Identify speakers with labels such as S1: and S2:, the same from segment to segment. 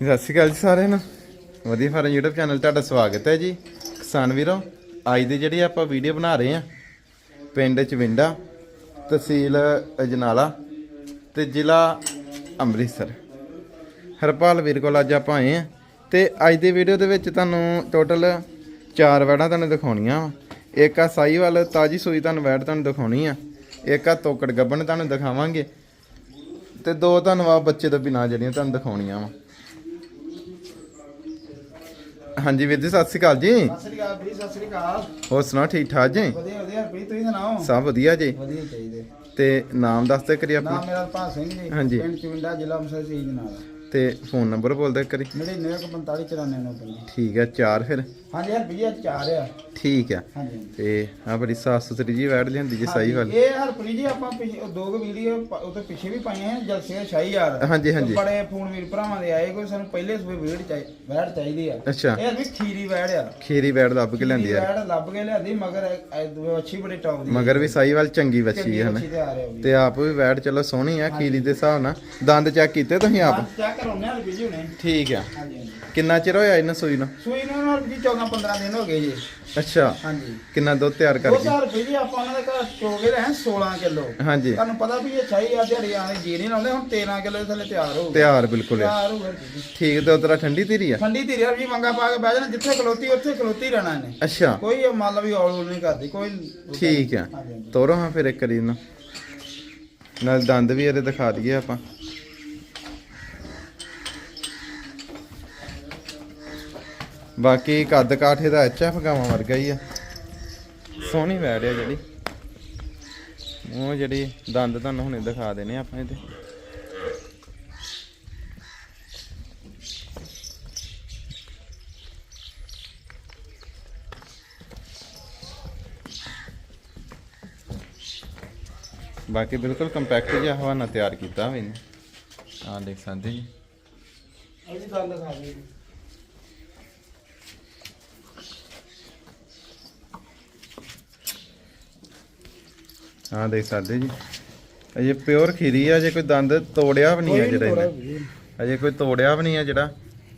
S1: ਸਤਿ ਸ਼੍ਰੀ ਅਕਾਲ ਜੀ ਸਾਰਿਆਂ ਨੂੰ। ਵਧੀਆ ਫਾਰਮ YouTube ਚੈਨਲ ਤੁਹਾਡਾ ਸਵਾਗਤ ਹੈ ਜੀ। ਕਿਸਾਨ ਵੀਰੋ, ਅੱਜ ਦੀ ਜਿਹੜੀ ਆਪਾਂ ਵੀਡੀਓ ਬਣਾ ਰਹੇ ਆ ਪਿੰਡ ਚਵਿੰਡਾ, ਤਹਿਸੀਲ ਅਜਨਾਲਾ ਤੇ ਜ਼ਿਲ੍ਹਾ ਅੰਮ੍ਰਿਤਸਰ। ਹਰਪਾਲ ਵੀਰ ਕੋਲ ਅੱਜ ਆਪਾਂ ਆਏ ਆ ਤੇ ਅੱਜ ਦੀ ਵੀਡੀਓ ਦੇ ਵਿੱਚ ਤੁਹਾਨੂੰ ਟੋਟਲ ਚਾਰ ਵੈੜਾਂ ਤੁਹਾਨੂੰ ਦਿਖਾਉਣੀਆਂ ਵਾ। ਇੱਕ ਆ ਸਾਈਵਾਲ ਤਾਜੀ ਸੂਈ ਤੁਹਾਨੂੰ ਵੈੜ ਤੁਹਾਨੂੰ ਦਿਖਾਉਣੀ ਆ। ਇੱਕ ਆ ਤੋਕੜ ਗੱਬਣ ਤੁਹਾਨੂੰ ਦਿਖਾਵਾਂਗੇ। ਤੇ ਦੋ ਤੁਹਾਨੂੰ ਆ ਬੱਚੇ ਤੋਂ ਬਿਨਾਂ ਜਿਹੜੀਆਂ ਤੁਹਾਨੂੰ ਦਿਖਾਉਣੀਆਂ ਵਾ। ਹਾਂਜੀ ਵੀਰ ਜੀ ਸਤਿ ਸ਼੍ਰੀ ਅਕਾਲ ਜੀ।
S2: ਸਤਿ ਸ੍ਰੀ ਅਕਾਲ ਵੀਰ ਸਤਿ ਸ੍ਰੀ ਅਕਾਲ।
S1: ਹੋਰ ਸੁਣਾਓ ਠੀਕ ਠਾਕ ਜੀ?
S2: ਵਧੀਆ ਵਧੀਆ। ਵੀਰ ਤੁਸੀਂ ਸੁਣਾਓ?
S1: ਸਭ ਵਧੀਆ ਜੀ।
S2: ਵਧੀਆ ਚਾਹੀਦੇ।
S1: ਤੇ ਨਾਮ ਦੱਸ ਦੇ ਕਰੀ
S2: ਨਾਮ
S1: ਆਪਣਾ।
S2: ਮੇਰਾ ਭਾਗ ਸਿੰਘ ਜੀ।
S1: ਹਾਂਜੀ।
S2: ਪਿੰਡ ਚੁੰਡਾ ਜ਼ਿਲ੍ਹਾ ਅੰਮ੍ਰਿਤਸਰ ਸ਼ਹੀਦ ਨਾਲ।
S1: ਤੇ ਫੋਨ ਨੰਬਰ ਬੋਲ ਦੇ ਕਰੀ
S2: 99459499
S1: ਠੀਕ ਹੈ ਚਾਰ ਫਿਰ?
S2: ਹਾਂਜੀ ਹਰ ਵੀਰ ਚਾਰ ਆ।
S1: ਠੀਕ
S2: ਹਾਂਜੀ
S1: ਤੇ ਆ ਬੜੀ ਸਾਫ਼ ਸੁਥਰੀ ਜੀ ਵੈੜ ਲਿਆਂਦੀ ਜੀ ਸਹੀ ਵਾਲੀ।
S2: ਇਹ ਹਰਪ੍ਰੀਤ ਜੀ ਆਪਾਂ ਦੋ ਕੁ ਵੀਡੀਓ ਪ- ਉਹ ਤੋਂ ਪਿੱਛੇ ਵੀ ਪਾਈਆਂ ਹੈ ਜਲਸੇ ਸ਼ਾਹੀ ਯਾਰ।
S1: ਹਾਂਜੀ, ਹਾਂਜੀ।
S2: ਬੜੇ ਫੋਨ ਵੀਰ ਭਰਾਵਾਂ ਦੇ ਆਏ ਕੋਈ ਸਾਨੂੰ ਪਹਿਲੇ ਸਵੇ ਵੀਡ ਚਾਹੀ ਵੈੜ ਚਾਹੀਦੀ ਆ।
S1: ਅੱਛਾ।
S2: ਇਹ ਵੀ ਖੀਰੀ ਵੈੜ ਆ।
S1: ਖੀਰੀ ਵੈੜ ਲੱਭ ਕੇ ਲਿਆਂਦੀ ਯਾਰ
S2: ਵੈੜ ਲੱਭ ਕੇ ਲਿਆਂਦੀ ਮਗਰ ਅੱਛੀ ਬੜੀ ਟੌਪ ਦੀ
S1: ਮਗਰ ਵੀ ਸਾਈ ਵਾਲ ਚੰਗੀ ਬੱਚੀ ਹੈ ਹਨਾ?
S2: ਆ ਵੀ।
S1: ਤੇ ਆਪ ਵੀ ਵੈੜ ਚਲੋ ਸੋਹਣੀ ਆ ਖੀਰੀ ਦੇ ਹਿਸਾਬ ਨਾਲ। ਦੰਦ ਚੈੱਕ ਕੀਤੇ ਤੁਸੀਂ ਆਪ?
S2: ਚੈੱਕ ਕਰਾਉਣੇ ਆ
S1: ਠੀਕ ਆ।
S2: ਹਾਂਜੀ ਹਾਂਜੀ।
S1: ਕਿੰਨਾ ਚਿਰ ਹੋਇਆ ਇਹਨਾਂ ਸੂਈ ਨੂੰ?
S2: ਸੂਈ ਨੂੰ ਨਾਲ ਜੀ 14 15 ਦਿਨ ਹੋ ਗਏ ਜੀ।
S1: ਅੱਛਾ।
S2: ਹਾਂਜੀ।
S1: ਕਿੰਨਾ ਦੁੱਧ ਤਿਆਰ ਕਰ ਗਈ
S2: ਚਾਰ ਰੁਪਏ ਜੀ ਆਪਾਂ ਉਹਨਾਂ ਦੇ ਘਰ ਚੋਗੇ ਰਹੇ 16 ਕਿਲੋ।
S1: ਹਾਂਜੀ।
S2: ਤੁਹਾਨੂੰ ਪਤਾ ਵੀ ਇਹ ਚਾਹੀ ਆ ਦਿਹਾੜੀ ਆਣੇ ਜੀ ਨਹੀਂ ਲਾਉਂਦੇ ਹੁਣ 13 ਕਿਲੋ ਥੱਲੇ ਤਿਆਰ ਹੋ
S1: ਤਿਆਰ ਬਿਲਕੁਲ। ਆ
S2: ਤਿਆਰ ਹੋ ਗਏ ਜੀ।
S1: ਠੀਕ ਤੇ ਉਤਰਾ ਠੰਡੀ ਧੀਰੀ ਆ?
S2: ਠੰਡੀ ਧੀਰੇ ਜੀ ਮੰਗਾ ਪਾ ਕੇ ਬਹਿ ਜਾਣਾ ਜਿੱਥੇ ਖਲੋਤੀ ਉੱਥੇ ਖਲੋਤੀ ਰਹਿਣਾ ਇਹਨੇ।
S1: ਅੱਛਾ।
S2: ਕੋਈ ਇਹ ਮੰਨ ਵੀ ਔਲ ਔਲ ਨਹੀਂ ਕਰਦੀ ਕੋਈ
S1: ਠੀਕ ਆ।
S2: ਹਾਂਜੀ, ਹਾਂਜੀ।
S1: ਤੋਰੋ ਹਾਂ ਫਿਰ ਇੱਕ ਵਾਰੀ ਇਹਨੂੰ। ਨਾਲ ਦੰਦ ਵੀ ਇਹਦੇ ਦਿਖਾ ਦਈਏ ਆਪਾਂ। ਬਾਕੀ ਕੱਦ ਕਾਠੇ ਦਾ ਐਚ ਐਫ ਗਾਵਾਂ ਵਰਗਾ ਹੀ ਆ। ਸੋਹਣੀ ਵੈੜ ਆ ਜਿਹੜੀ। ਉਹ ਜਿਹੜੀ ਦੰਦ ਤੁਹਾਨੂੰ ਹੁਣੇ ਦਿਖਾ ਦੇਣੇ ਆਪਾਂ ਇਹਦੇ। ਬਾਕੀ ਬਿਲਕੁਲ ਕੰਪੈਕਟ ਜਿਹਾ ਹਵਾਨਾ ਤਿਆਰ ਕੀਤਾ ਹੋਇਆ ਨੇ ਆਹ ਦੇਖ ਸਕਦੇ ਜੀ।
S2: ਇਹ ਵੀ ਗੱਲ ਦਿਖਾ ਦੇ
S1: ਆਹ ਦੇਖ ਸਕਦੇ ਜੀ। ਅਜੇ ਪਿਓਰ ਖੀਰੀ ਆ ਜੇ ਕੋਈ ਦੰਦ ਤੋੜਿਆ ਵੀ ਨਹੀਂ ਆ ਜਿਹੜਾ ਇਹਨੇ। ਅਜੇ ਕੋਈ ਤੋੜਿਆ ਵੀ ਨਹੀਂ ਆ ਜਿਹੜਾ।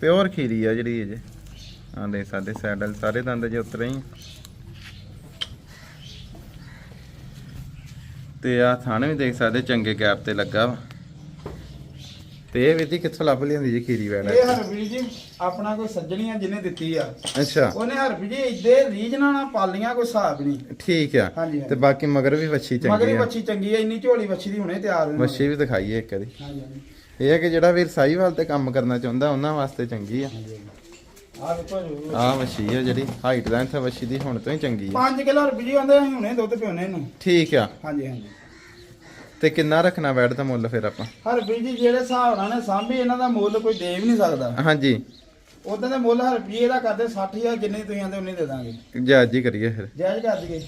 S1: ਪਿਓਰ ਖੀਰੀ ਆ ਜਿਹੜੀ ਅਜੇ ਆਹ ਦੇਖ ਸਕਦੇ ਸੈਡਲ ਸਾਰੇ ਦੰਦ ਜੇ ਉਤਰੇ ਹੀ। ਤੇ ਆ ਥਾਣੇ ਵੀ ਦੇਖ ਸਕਦੇ ਚੰਗੇ ਗੈਪ ਤੇ ਲੱਗਾ ਵਾ। ਤੇ ਇਹ ਵਿਧੀ ਕਿੱਥੋਂ ਲੱਭ ਲਿਆਂਦੀ ਜੀ ਖੀਰੀ ਵੈੜ
S2: ਇਹ ਹਰਪ੍ਰੀਤ ਜੀ ਆਪਣਾ ਕੋਈ ਸੱਜਣੀਆਂ ਜਿਹਨੇ ਦਿੱਤੀ ਆ।
S1: ਅੱਛਾ।
S2: ਉਹਨੇ ਹਰਪ੍ਰੀਤ ਜੀ ਇੱਦੇ ਰੀਜਨਾਂ ਨਾਲ ਪਾਲੀਆਂ ਕੋਈ ਹਿਸਾਬ ਨਹੀਂ।
S1: ਠੀਕ ਆ।
S2: ਹਾਂਜੀ, ਹਾਂਜੀ।
S1: ਤੇ ਬਾਕੀ ਮਗਰ ਵੀ ਵੱਛੀ ਚੰਗੀ
S2: ਮਗਰੀ
S1: ਆ
S2: ਬੱਚੀ ਚੰਗੀ ਆ ਇੰਨੀ ਝੋਲੀ ਬੱਚੀ ਦੀ ਹੁਣੇ ਤਿਆਰ ਹੋਣੀ।
S1: ਵੱਛੀ ਵੀ ਦਿਖਾਈਏ ਇੱਕ ਵਾਰੀ।
S2: ਹਾਂਜੀ
S1: ਇਹ ਹੈ ਕਿ ਜਿਹੜਾ ਵੀਰ ਸਾਈਵਾਲ ਤੇ ਕੰਮ ਕਰਨਾ ਚਾਹੁੰਦਾ ਉਹਨਾਂ ਵਾਸਤੇ ਚੰਗੀ ਆ।
S2: ਆ ਦੇਖੋ ਜੀ।
S1: ਆਹ ਵੱਛੀ ਆ ਜਿਹੜੀ ਹਾਈਟ ਦਾ ਇੱਥੇ ਵੱਛੀ ਦੀ ਹੁਣ ਤੋਂ ਹੀ ਚੰਗੀ ਆ।
S2: 5 ਕਿਲੋ ਰੁਪਏ ਅਸੀਂ ਹੁਣੇ ਦੁੱਧ ਪਿਉਨੇ ਨੂੰ
S1: ਠੀਕ ਆ।
S2: ਹਾਂਜੀ ਹਾਂਜੀ।
S1: ਤੇ ਕਿੰਨਾ ਰੱਖਣਾ ਵੈਟ ਦਾ ਮੁੱਲ ਫਿਰ ਆਪਾਂ?
S2: ਹਰ ਜੀ ਜਿਹੜੇ ਹਿਸਾਬ ਨਾਲ ਨੇ ਸਾਂਭੀ ਇਹਨਾਂ ਦਾ ਮੁੱਲ ਕੋਈ ਦੇ ਵੀ ਨਹੀਂ ਸਕਦਾ।
S1: ਹਾਂਜੀ।
S2: ਉਦੋਂ ਦੇ ਮੁੱਲ ਹਰ ਰੁਪਏ ਦਾ ਕਰਦੇ 60000 ਜਿੰਨੇ ਤੁਸੀਂ ਆਂਦੇ ਉਨੇ ਦੇ ਦਾਂਗੇ।
S1: ਜਾਇਜ਼ ਹੀ ਕਰੀਏ ਫਿਰ।
S2: ਜਾਇਜ਼ ਕਰ ਦਈਏ।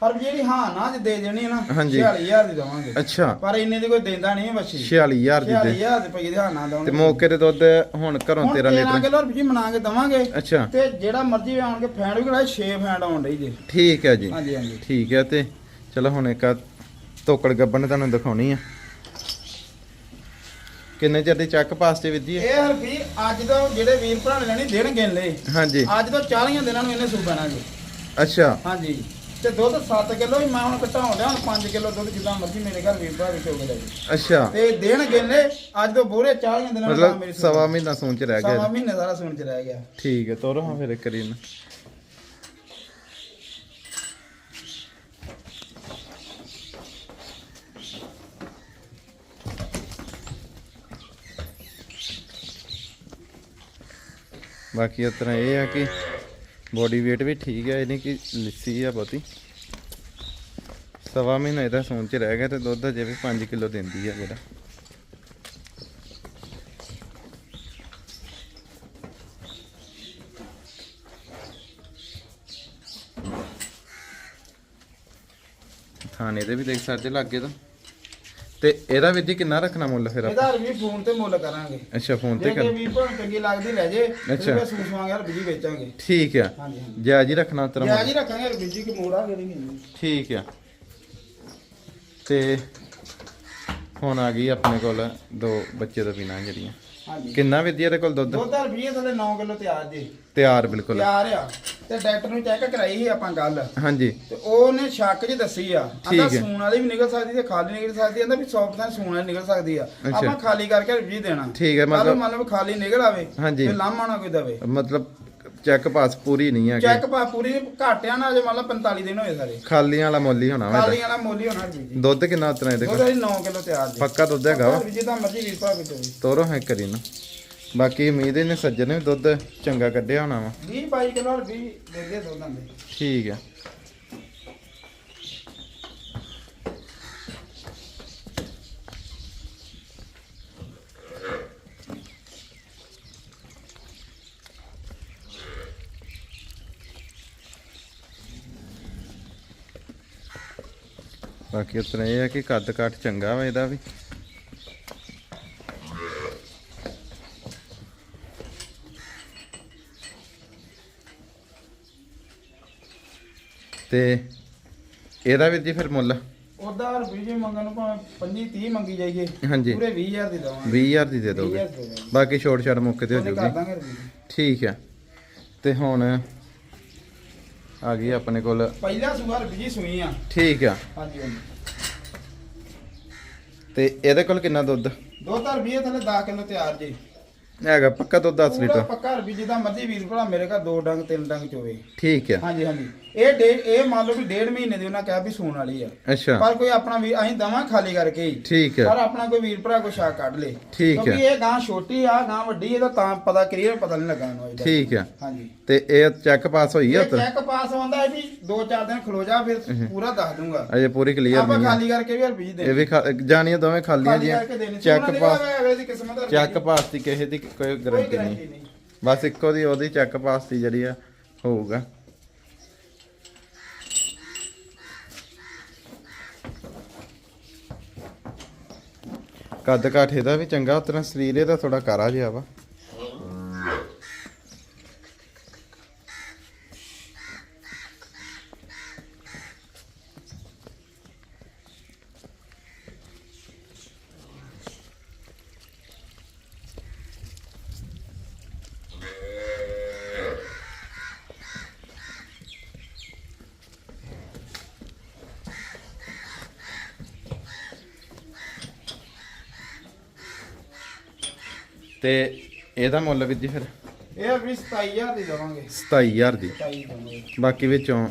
S2: ਪਰ ਜਿਹੜੀ ਹਾਂ ਨਾ ਜੇ ਦੇ ਦੇਣੀ ਹੈ ਨਾ
S1: ਹਾਂਜੀ।
S2: 46000 ਦੀ ਦਵਾਂਗੇ।
S1: ਅੱਛਾ।
S2: ਪਰ ਇੰਨੇ ਦੀ ਕੋਈ ਦਿੰਦਾ ਨਹੀਂ ਬੱਚੀ।
S1: 46000 ਦੀ ਦੇ।
S2: 46000 ਰੁਪਏ ਦੀ ਹਾਂ ਨਾ
S1: ਤੇ
S2: ਦਵਾਂਗੇ
S1: ਮੌਕੇ ਤੇ ਦੁੱਧ ਹੁਣ ਘਰੋਂ 13
S2: 13
S1: ਲੀਟਰ।
S2: ਕਿਲੋ ਰੁਪਏ ਮਨਾ ਕੇ ਦਵਾਂਗੇ।
S1: ਅੱਛਾ।
S2: ਤੇ ਜਿਹੜਾ ਮਰਜ਼ੀ ਆਣ ਕੇ ਫੈਂਡ ਵੀ ਕਰਾਏ 6 ਫੈਂਡ ਆਉਣ ਡਈ ਜੇ।
S1: ਠੀਕ ਹੈ ਜੀ।
S2: ਹਾਂਜੀ ਹਾਂਜੀ।
S1: ਠੀਕ ਹੈ ਤੇ ਚਲੋ ਹੁਣ ਇੱਕ ਤੋਕੜ ਗੱਬਣ ਤੁਹਾਨੂੰ ਦਿਖਾਉਣੀ ਆ। ਕਿੰਨੇ ਚਿਰ ਦੀ ਚੱਕ ਪਾਸ ਤੇ ਵਿਧੀ ਹੈ
S2: ਇਹ ਹਰ ਵੀ ਅੱਜ ਤੋਂ ਜਿਹੜੇ ਵੀਰ ਭਰਾ ਨੇ ਲੈਣੀ ਦੇਣ ਗਿਣ ਲਏ।
S1: ਹਾਂਜੀ।
S2: ਅੱਜ ਤੋਂ 40 ਦਿਨਾਂ ਨੂੰ ਇਹਨੇ ਸੂਬਣਾ ਜੀ
S1: ਅੱਛਾ।
S2: ਹਾਂਜੀ। ਤੇ ਦੁੱਧ 7 ਕਿਲੋ ਹੀ ਮੈਂ ਹੁਣ ਘਟਾਉਣ ਡਿਆ ਹੁਣ 5 ਕਿਲੋ ਦੁੱਧ ਜਿੱਦਾਂ ਮਰਜ਼ੀ ਮੇਰੇ ਘਰ ਵੀਰ ਭਰਾ ਵਿੱਚ ਹੋ ਗਿਆ ਜੀ
S1: ਅੱਛਾ।
S2: ਤੇ ਦੇਣ ਗਿਣਲੇ ਅੱਜ ਤੋਂ ਬੋਰੇ 40 ਦਿਨਾਂ ਨੂੰ ਤਾਂ
S1: ਮਤਲਬ
S2: ਮੇਰੀ
S1: ਸਵਾ ਮਹੀਨਾ ਸੂਣ ਚ ਰਹਿ
S2: ਸਵਾ
S1: ਗਿਆ
S2: ਮਹੀਨੇ ਸਾਰਾ ਸੁਣ ਚ ਰਹਿ ਗਿਆ।
S1: ਠੀਕ ਹੈ ਤੋਰੋ ਹਾਂ ਫਿਰ ਇੱਕ ਬਾਕੀ ਉਸ ਤਰ੍ਹਾਂ ਇਹ ਆ ਕਿ ਬੋਡੀ weight ਵੀ ਠੀਕ ਹੈ ਇਹ ਨਹੀਂ ਕਿ ਲਿੱਸੀ ਆ ਬਹੁਤੀ। ਸਵਾ ਮਹੀਨਾ ਇਹਦਾ ਸੂਣ ਚ ਰਹਿ ਗਿਆ ਤੇ ਦੁੱਧ ਅਜੇ ਵੀ 5 ਕਿਲੋ ਦਿੰਦੀ ਆ ਜਿਹੜਾ। ਥਾਣੇ 'ਤੇ ਵੀ ਦੇਖ ਸਕਦੇ ਲੱਗੇ ਤਾਂ। ਤੇ ਇਹਦਾ ਵੀ ਜੀ ਕਿੰਨਾ ਰੱਖਣਾ ਮੁੱਲ ਫਿਰ ਆਪਾਂ?
S2: ਇਹਦਾ ਵੀ ਫੋਨ ਤੇ ਮੁੱਲ ਕਰਾਂਗੇ।
S1: ਅੱਛਾ ਫੋਨ ਤੇ
S2: ਜੇ
S1: ਕਰ
S2: ਵੀਰ ਭਰਾ ਨੂੰ ਚੰਗੀ ਲੱਗਦੀ ਲੈ ਜੇ
S1: ਅੱਛਾ।
S2: ਤੇ ਸੂਸਵਾਂਗੇ ਯਾਰ ਬਿਜ਼ੀ ਵੇਚਾਂਗੇ।
S1: ਠੀਕ ਆ।
S2: ਹਾਂਜੀ ਹਾਂਜੀ।
S1: ਜਾਇਜ਼ ਹੀ ਰੱਖਣਾ ਤੇਰਾ
S2: ਜਾਂ ਜੀ ਰੱਖਾਂਗੇ ਯਾਰ ਬਿਜ਼ੀ ਕਿ ਮੋੜਾਂਗੇ ਨਹੀਂ
S1: ਠੀਕ ਆ। ਤੇ ਹੁਣ ਆ ਗਈ ਆਪਣੇ ਕੋਲ ਦੋ ਬੱਚੇ ਤੋਂ ਬਿਨਾਂ ਜਿਹੜੀਆਂ।
S2: ਹਾਂਜੀ।
S1: ਕਿੰਨਾ ਜੀ ਇਹਦੇ ਕੋਲ ਦੁੱਧ?
S2: ਦੁੱਧ ਰੁਪਈਏ ਥੱਲੇ 9 ਕਿਲੋ ਤਿਆਰ ਜੀ।
S1: ਤਿਆਰ ਬਿਲਕੁਲ।
S2: ਤਿਆਰ ਆ। ਤੇ ਡਾਕਟਰ ਨੂੰ ਚੈੱਕ ਕਰਾਈ ਸੀ ਆਪਾਂ ਗੱਲ।
S1: ਹਾਂਜੀ।
S2: ਤੇ ਉਹਨੇ ਸ਼ੱਕ ਜੀ ਦੱਸੀ ਆ।
S1: ਠੀਕ
S2: ਆਂਦਾ
S1: ਹੈ।
S2: ਸੂਣ ਵਾਲੀ ਵੀ ਨਿਕਲ ਸਕਦੀ ਤੇ ਖਾਲੀ ਨਿਕਲ ਸਕਦੀ। ਆਂਦਾ ਵੀ 100% ਸੂਣ ਵਾਲੀ ਨਿਕਲ ਸਕਦੀ ਆ।
S1: ਅੱਛਾ।
S2: ਆਪਾਂ ਖਾਲੀ ਕਰਕੇ ਰਿਵਿਊ ਦੇਣਾ।
S1: ਠੀਕ ਹੈ,
S2: ਕੱਲ੍ਹ
S1: ਮਤਲਬ-
S2: ਮੰਨ ਲਓ ਵੀ ਖਾਲੀ ਨਿਕਲ ਆਵੇ
S1: ਹਾਂਜੀ।
S2: ਤੇ ਲਾਮਾ ਨਾ ਕੋਈ ਦਵੇ।
S1: ਮਤਲਬ ਚੈੱਕ ਪਾਸ ਪੂਰੀ ਨਹੀਂ ਹੈ
S2: ਚੈੱਕ ਪਾ ਪੂਰੀ ਘਾਟਿਆ ਨਾ ਅਜੇ ਮੰਨ ਲਓ 45 ਦਿਨ ਹੋਏ ਸਾਰੇ।
S1: ਖਾਲੀਆਂ ਵਾਲਾ ਮੁੱਲ ਹੀ ਹੋਣਾ ਵਾ ਇਹਦਾ।
S2: ਵਾਲਾ ਮੁੱਲ ਹੋਣਾ ਰੁਪਈਏ ਜੀ।
S1: ਦੁੱਧ ਕਿੰਨਾ ਉਤਨਾ ਇਹਦੇ ਕੋਲ?
S2: ਅਸੀਂ 9 ਕਿਲੋ ਤਿਆਰ ਜੀ।
S1: ਪੱਕਾ ਦੁੱਧ ਹੈਗਾ ਵਾ?
S2: ਜਿੱਦਾਂ ਮਰਜ਼ੀ ਵੀਰ ਭਾ ਹੋਵੇ
S1: ਤੋਰੋ ਹੈ ਕਰੀ ਨਾ। ਬਾਕੀ ਉਮੀਦ ਇਹਨੇ ਸੱਜਣ ਨੇ ਦੁੱਧ ਚੰਗਾ ਕੱਢਿਆ ਹੋਣਾ ਵਾ।
S2: 20 22 ਕਿਲੋ 20 ਦੇ ਦੇ ਦੇ
S1: ਠੀਕ ਹੈ ਬਾਕੀ ਉਤਨਾ ਇਹ ਹੈ ਕਿ ਕੱਦ ਕਾਠ ਚੰਗਾ ਵਾ ਇਹਦਾ ਵੀ। ਤੇ ਇਹਦਾ ਵੀਰ ਜੀ ਫਿਰ ਮੁੱਲ?
S2: ਉਹਦਾ ਰੁਪਈਏ ਜੀ ਮੰਗਣ ਨੂੰ ਭਾਵੇਂ 25 30 ਮੰਗੀ ਜਾਈਏ
S1: ਹਾਂਜੀ।
S2: ਪੂਰੇ 20000 ਦੀ ਦਵਾਂਗੇ।
S1: 20000 ਦੀ ਦੇ ਦੋਗੇ।
S2: 20000 ਦੇ ਦਾਂਗੇ।
S1: ਬਾਕੀ ਛੋਟ ਛਾਟ ਮੌਕੇ ਤੇ ਹੋ
S2: ਰੁਪਈਏ
S1: ਠੀਕ ਹੈ ਤੇ ਹੁਣ ਆ ਗਈ ਆਪਣੇ ਕੋਲ।
S2: ਪਹਿਲਾ ਸੂਆ ਰੁਪਈਏ ਸੂਈ ਆ।
S1: ਠੀਕ ਆ।
S2: ਹਾਂਜੀ ਹਾਂਜੀ।
S1: ਤੇ ਇਹਦੇ ਕੋਲ ਕਿੰਨਾ ਦੁੱਧ?
S2: ਦੋ ਤਾਂ ਰੁਪਈਏ ਥੱਲੇ 10 ਕਿਲੋ ਤਿਆਰ ਜੀ।
S1: ਹੈਗਾ ਪੱਕਾ ਦੁੱਧ 10
S2: ਪੂਰਾ
S1: ਲੀਟਰ।
S2: ਪੱਕਾ ਰੁਪਈਏ ਜਿੱਦਾਂ ਮਰਜ਼ੀ ਵੀਰ ਭਰਾ ਮੇਰੇ ਘਰ ਦੋ ਡੰਗ ਤਿੰਨ ਡੰਗ ਚੋਵੇ
S1: ਠੀਕ ਆ।
S2: ਹਾਂਜੀ ਹਾਂਜੀ। ਇਹ ਡੇ ਇਹ ਮੰਨ ਲਓ ਵੀ ਡੇਢ ਮਹੀਨੇ ਦੀ ਉਹਨਾਂ ਕਿਹਾ ਵੀ ਸੂਣ ਵਾਲੀ ਆ।
S1: ਅੱਛਾ।
S2: ਪਰ ਕੋਈ ਆਪਣਾ ਵੀ ਅਸੀਂ ਦਵਾਂ ਖਾਲੀ ਕਰਕੇ ਹੀ।
S1: ਠੀਕ
S2: ਪਰ ਆਪਣਾ ਕੋਈ ਵੀਰ ਭਰਾ ਕੋਈ ਸ਼ਾਕ ਕੱਢ ਲੇ।
S1: ਠੀਕ ਹੈ।
S2: ਕਿਉਂਕਿ ਇਹ ਗਾਂ ਛੋਟੀ ਆ ਗਾਂ ਵੱਡੀ ਇਹਦਾ ਤਾਂ ਪਤਾ ਕਲੀਅਰ ਪਤਾ ਨਹੀਂ ਲੱਗਾ ਇਹਨੂੰ ਇਹਦਾ।
S1: ਠੀਕ ਆ।
S2: ਹਾਂਜੀ।
S1: ਤੇ ਇਹ ਚੈੱਕ ਪਾਸ ਹੋਈ ਆ
S2: ਇਹ
S1: ਉੱਤਰ
S2: ਚੈੱਕ ਪਾਸ ਹੁੰਦਾ ਹੈ ਵੀ 2-4 ਦਿਨ ਖਲੋ ਜਾ ਫਿਰ ਪੂਰਾ ਦੱਸ ਦੂੰਗਾ।
S1: ਅਜੇ ਪੂਰੀ ਕਲੀਅਰ
S2: ਆਪਾਂ
S1: ਨਹੀਂ ਆ।
S2: ਖਾਲੀ ਕਰਕੇ ਵੀ ਰੁਪਈਏ ਦੇ
S1: ਇਹ ਵੀ ਖਾ- ਜਾਣੀਆਂ ਦੋਵੇਂ ਖਾਲੀਆਂ
S2: ਖਾਲੀ
S1: ਜੀਆਂ।
S2: ਕਰਕੇ ਦੇਣੀ।
S1: ਚੈੱਕ ਪਾਸ
S2: ਅਗਲੇ ਦੀ ਕਿਸਮਤ ਦਾ
S1: ਚੈੱਕ ਪਾਸ ਦੀ ਕਿਸੇ ਦੀ ਕੋਈ ਗਾਰੰਟੀ ਨਹੀਂ। ਬਸ ਇੱਕੋ ਦੀ ਉਹਦੀ ਚੈੱਕ ਪਾਸ ਦੀ ਜਿਹੜੀ ਆ ਹੋਊਗਾ। ਕੱਦ ਕਾਠ ਇਹਦਾ ਵੀ ਚੰਗਾ ਉਤਨਾ ਸਰੀਰ ਇਹਦਾ ਥੋੜਾ ਕਾਰਾ ਜਿਹਾ ਵਾ। ਤੇ ਇਹਦਾ ਮੁੱਲ ਵੀ ਜੀ ਫਿਰ?
S2: ਇਹ ਵੀ 27000 ਦੀ ਦੇਵਾਂਗੇ।
S1: 27000 ਦੀ।
S2: 27 ਦੇਵਾਂਗੇ।
S1: ਬਾਕੀ ਵਿੱਚੋਂ?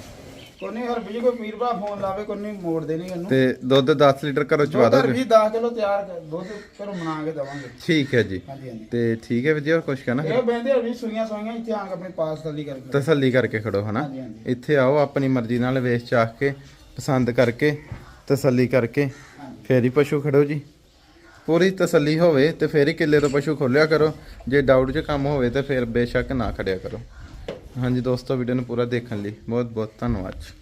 S2: ਕੋਈ ਨਹੀਂ ਰੁਪਈਏ ਕੋਈ ਵੀਰ ਭਰਾ ਫੋਨ ਲਾਵੇ ਕੋਈ ਨਹੀਂ ਮੋੜ ਦੇਣੀ ਇਹਨੂੰ।
S1: ਤੇ ਦੁੱਧ 10 ਲੀਟਰ ਘਰੋਂ ਚਵਾ ਦੋਗੇ?
S2: ਵੀ 10 ਕਿਲੋ ਤਿਆਰ ਕਰ- ਦੁੱਧ ਘਰੋਂ ਬਣਾ ਕੇ ਦੇਵਾਂਗੇ।
S1: ਠੀਕ ਹੈ ਜੀ।
S2: ਹਾਂਜੀ ਹਾਂਜੀ।
S1: ਤੇ ਠੀਕ ਹੈ ਵੀਰ ਜੀ ਹੋਰ ਕੁਝ ਕਹਿਣਾ
S2: ਇਹ ਬੰਦੇ ਵੀ ਸੂਈਆਂ ਸੂਈਆਂ ਇੱਥੇ ਆ ਕੇ ਆਪਣੀ ਪਾਸ ਤੱਲੀ ਕਰਕੇ।
S1: ਤਸੱਲੀ ਕਰਕੇ ਖੜੋ ਹਨਾ। ਇੱਥੇ ਆਓ ਆਪਣੀ ਮਰਜ਼ੀ ਨਾਲ ਵੇਚ ਚਾਖ ਕੇ ਪਸੰਦ ਕਰਕੇ ਤਸੱਲੀ ਕਰਕੇ। ਫੇਰ ਹੀ ਪਸ਼ੂ ਖੜੋ ਜੀ। ਪੂਰੀ ਤਸੱਲੀ ਹੋਵੇ ਤੇ ਫੇਰ ਹੀ ਕਿੱਲੇ ਤੋਂ ਪਸ਼ੂ ਖੋਲਿਆ ਕਰੋ। ਜੇ ਡਾਊਟ 'ਚ ਕੰਮ ਹੋਵੇ ਤੇ ਫੇਰ ਬੇਸ਼ੱਕ ਨਾ ਖੜਿਆ ਕਰੋ। ਹਾਂਜੀ ਦੋਸਤੋ ਵੀਡੀਓ ਨੂੰ ਪੂਰਾ ਦੇਖਣ ਲਈ ਬਹੁਤ ਬਹੁਤ ਧੰਨਵਾਦ ਜੀ।